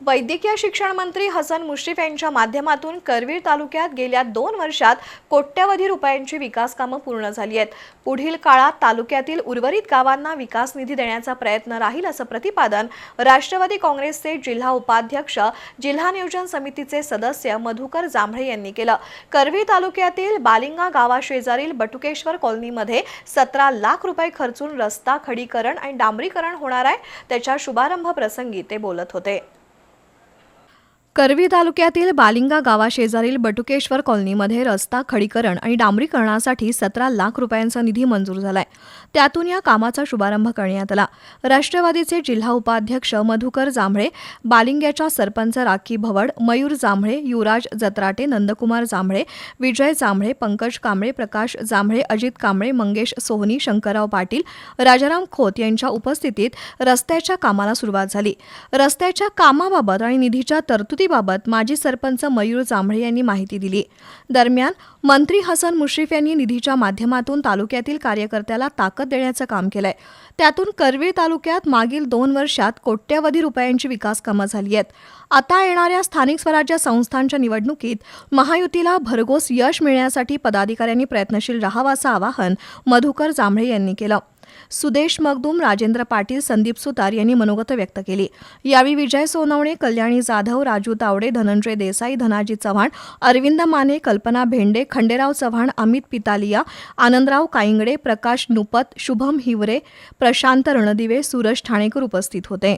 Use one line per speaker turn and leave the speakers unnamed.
वैद्यकीय शिक्षण मंत्री हसन मुश्रीफ यांच्या माध्यमातून करवीर तालुक्यात गेल्या दोन वर्षात कोट्यवधी रुपयांची विकास कामं पूर्ण झाली आहेत. पुढील काळात तालुक्यातील उर्वरित गावांना विकास निधी देण्याचा प्रयत्न राहील असं प्रतिपादन राष्ट्रवादी काँग्रेसचे जिल्हा उपाध्यक्ष जिल्हा नियोजन समितीचे सदस्य मधुकर जांभळे यांनी केलं. करवीर तालुक्यातील बालिंगा गावाशेजारील बटुकेश्वर कॉलनीमध्ये सतरा लाख रुपये खर्चून रस्ता खडीकरण आणि डांबरीकरण होणार आहे. त्याच्या शुभारंभ प्रसंगी ते बोलत होते. करवी तालुक्यातील बालिंगा गावाशेजारील बटुकेश्वर कॉलनीमध्ये रस्ता खडीकरण आणि डांबरीकरणासाठी सतरा लाख रुपयांचा निधी मंजूर झालाय. त्यातून या कामाचा शुभारंभ करण्यात आला. राष्ट्रवादीचे जिल्हा उपाध्यक्ष मधुकर जांभळे बालिंग्याच्या सरपंच राखी भवड मयूर जांभळे युवराज जत्राटे नंदकुमार जांभळे विजय जांभळे पंकज कांबळे प्रकाश जांभळे अजित कांबळे मंगेश सोहनी शंकरराव पाटील राजाराम खोत यांच्या उपस्थितीत रस्त्याच्या कामाला सुरुवात झाली. रस्त्याच्या कामाबाबत आणि निधीच्या तरतुदीबाबत माजी सरपंच मयूर जांभळे यांनी माहिती दिली. दरम्यान मंत्री हसन मुश्रीफ यांनी निधीच्या माध्यमातून तालुक्यातील कार्यकर्त्याला ताकद देण्याचं काम केलंय. त्यातून करवीर तालुक्यात मागील दोन वर्षात कोट्यवधी रुपयांची विकास कामं झाली आहेत. आता येणाऱ्या स्थानिक स्वराज्य संस्थांच्या निवडणुकीत महायुतीला भरघोस यश मिळण्यासाठी पदाधिकाऱ्यांनी प्रयत्नशील राहावं असं आवाहन मधुकर जांभळे यांनी केलं. सुदेश मगदूम राजेंद्र पाटील संदीप सुतार यांनी मनोगत व्यक्त केली. यावेळी विजय सोनवणे कल्याणी जाधव राजू तावडे धनंजय देसाई धनाजी चव्हाण अरविंद माने कल्पना भेंडे खंडेराव चव्हाण अमित पितालिया आनंदराव काईंगडे प्रकाश नुपत शुभम हिवरे प्रशांत रणदिवे सुरज ठाणेकर उपस्थित होते.